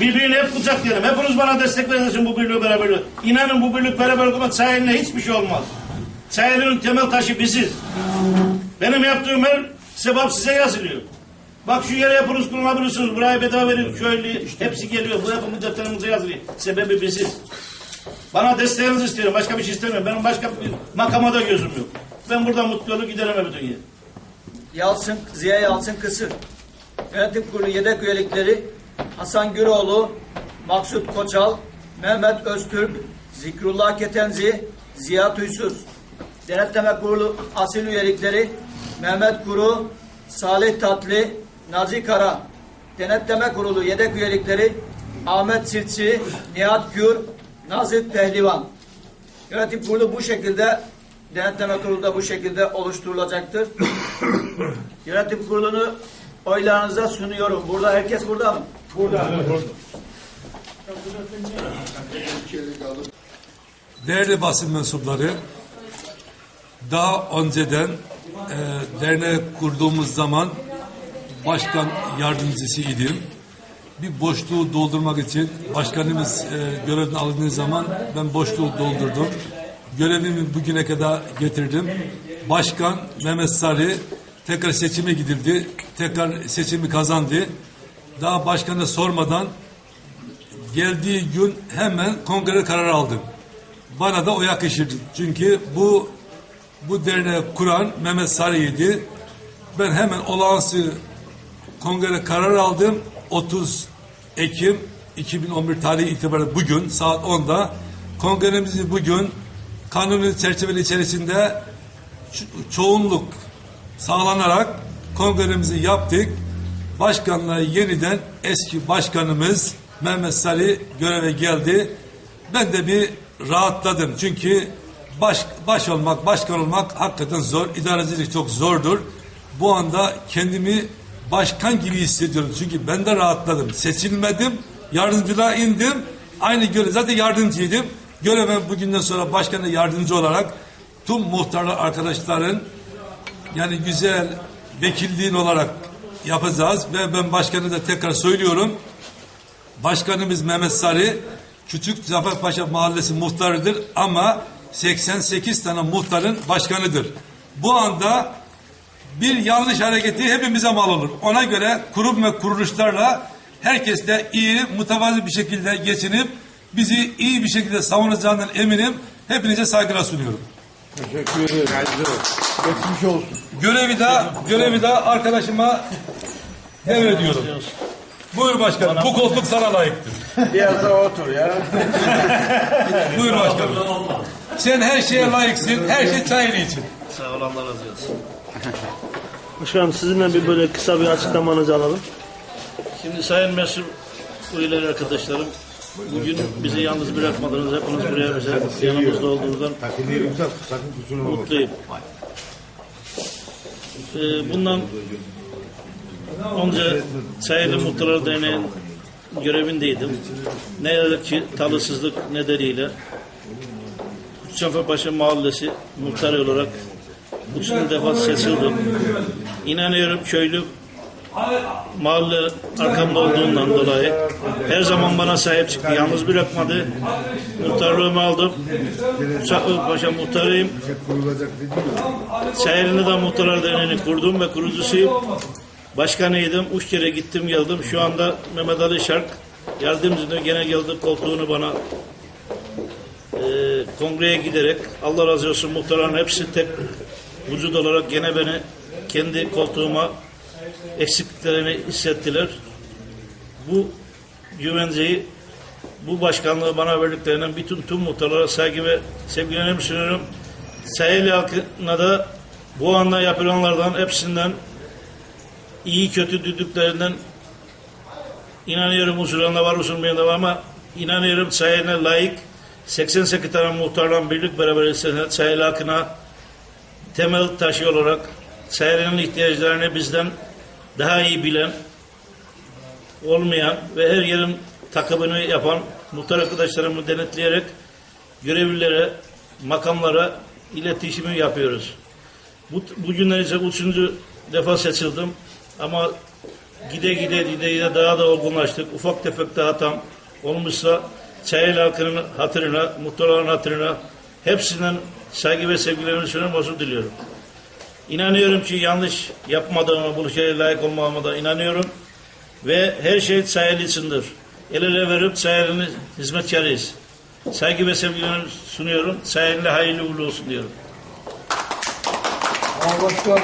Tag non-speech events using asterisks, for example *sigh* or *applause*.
Birliğini hep kucaklayalım. Hepiniz bana destek verin bu birliği beraberliği. İnanın bu birlik beraber olmak sayenle hiçbir şey olmaz. Sayenlerin temel taşı biziz. Benim yaptığım her sebep size yazılıyor. Bak şu yere yapınız kullanabilirsiniz. Buraya bedava verin. Şöyle hepsi geliyor. Bu yapımı defterimize yazılıyor. Sebebi biziz. Bana desteğinizi istiyorum. Başka bir şey istemiyorum. Benim başka bir makama da gözüm yok. Ben burada mutlu olup giderim eve dünya. Yalçın, Ziya Yalçın Kısır. Yönetim Kurulu yedek üyelikleri Hasan Güroğlu, Maksut Koçal, Mehmet Öztürk, Zikrullah Ketenzi, Ziya Tüysüz. Denetleme Kurulu asil üyelikleri Mehmet Kuru, Salih Tatlı, Naci Kara. Denetleme Kurulu yedek üyelikleri Ahmet Çiftçi, Nihat Gür, Nazif Pehlivan. Yönetim kurulu bu şekilde denetleme kurulu da bu şekilde oluşturulacaktır. *clears throat* Yönetim kurulunu oylarınıza sunuyorum. Burada herkes burada mı? Değerli basın mensupları, daha önceden e, dernek kurduğumuz zaman başkan yardımcısı idim. Bir boşluğu doldurmak için başkanımız e, görevden alındığı zaman ben boşluğu doldurdum. Görevimi bugüne kadar getirdim. Başkan Mehmet Sarı tekrar seçime gidildi. Tekrar seçimi kazandı. Daha başkana sormadan geldiği gün hemen kongre kararı aldım. Bana da o yakışırdı. Çünkü bu bu derneği kuran Mehmet Sarı'ydı. Ben hemen olağanüstü kongre kararı aldım. 30 Ekim 2011 tarihi itibariyle bugün saat 10'da kongremizi bugün kanunun çerçeveli içerisinde ço- çoğunluk sağlanarak kongremizi yaptık. Başkanlığa yeniden eski başkanımız Mehmet Salih göreve geldi. Ben de bir rahatladım. Çünkü baş, baş olmak, başkan olmak hakikaten zor. İdarecilik çok zordur. Bu anda kendimi başkan gibi hissediyorum. Çünkü ben de rahatladım. Seçilmedim, yardımcılığa indim. Aynı görev, zaten yardımcıydım. Göreve bugünden sonra başkana yardımcı olarak tüm muhtarlar arkadaşların yani güzel vekilliğin olarak yapacağız ve ben başkanı da tekrar söylüyorum. Başkanımız Mehmet Sarı Küçük Zaferpaşa Mahallesi muhtarıdır ama 88 tane muhtarın başkanıdır. Bu anda bir yanlış hareketi hepimize mal olur. Ona göre kurum ve kuruluşlarla herkes de iyi, mütevazi bir şekilde geçinip bizi iyi bir şekilde savunacağından eminim. Hepinize saygılar sunuyorum. Teşekkür ederim. Geçmiş olsun. Görevi de görevi de arkadaşıma devrediyorum. Buyur başkanım. Bu koltuk sana layıktır. Biraz da otur ya. *laughs* Buyur başkanım. Sen her şeye layıksın. Her şey çayını için. Sağ ol Allah razı olsun. Başkanım sizinle bir böyle kısa bir açıklamanızı alalım. Şimdi sayın mesul üyeler arkadaşlarım bugün bizi yalnız bırakmadınız. Hepiniz buraya bize yanımızda olduğunuzdan mutluyum. Ee, bundan önce Sayılı Muhtarlar Derneği'nin görevindeydim. Ne yazık ki talihsizlik nedeniyle Çanfapaşa Mahallesi muhtar olarak üçüncü defa seçildim. İnanıyorum köylü mahalle arkamda olduğundan dolayı her zaman bana sahip çıktı. Yalnız bırakmadı. Muhtarlığımı aldım. Çakırpaşa muhtarıyım. Şehirinde de Muhtarlar Derneği'ni kurdum ve kurucusuyum. Başkanıydım. Üç kere gittim geldim. Şu anda Mehmet Ali Şark yardımcı gene geldi koltuğunu bana e, kongreye giderek Allah razı olsun muhtarların hepsi tek vücut olarak gene beni kendi koltuğuma eksikliklerini hissettiler. Bu güvenceyi bu başkanlığı bana verdiklerinden bütün tüm muhtarlara saygı ve sevgilerimi sunuyorum. Sayılı halkına da bu anda yapılanlardan hepsinden iyi kötü düdüklerinden inanıyorum usulüne var usulüne var ama inanıyorum sayene layık 88 tane muhtarla birlik beraber sayılı halkına temel taşı olarak sayının ihtiyaçlarını bizden daha iyi bilen olmayan ve her yerin takımını yapan muhtar arkadaşlarımı denetleyerek görevlilere, makamlara iletişimi yapıyoruz. Bu, bugünler ise üçüncü defa seçildim ama gide gide gide gide daha da olgunlaştık. Ufak tefek de hatam olmuşsa Çayel halkının hatırına, muhtarların hatırına hepsinden saygı ve sevgilerimi sunuyorum, özür diliyorum. İnanıyorum ki yanlış yapmadığıma, bu şeye layık olmama da inanıyorum. Ve her şey Çayel içindir. El ele verip Çayel'in hizmetkarıyız. Saygı ve sevgilerimi sunuyorum. Çayel'le hayırlı uğurlu olsun diyorum. Başkan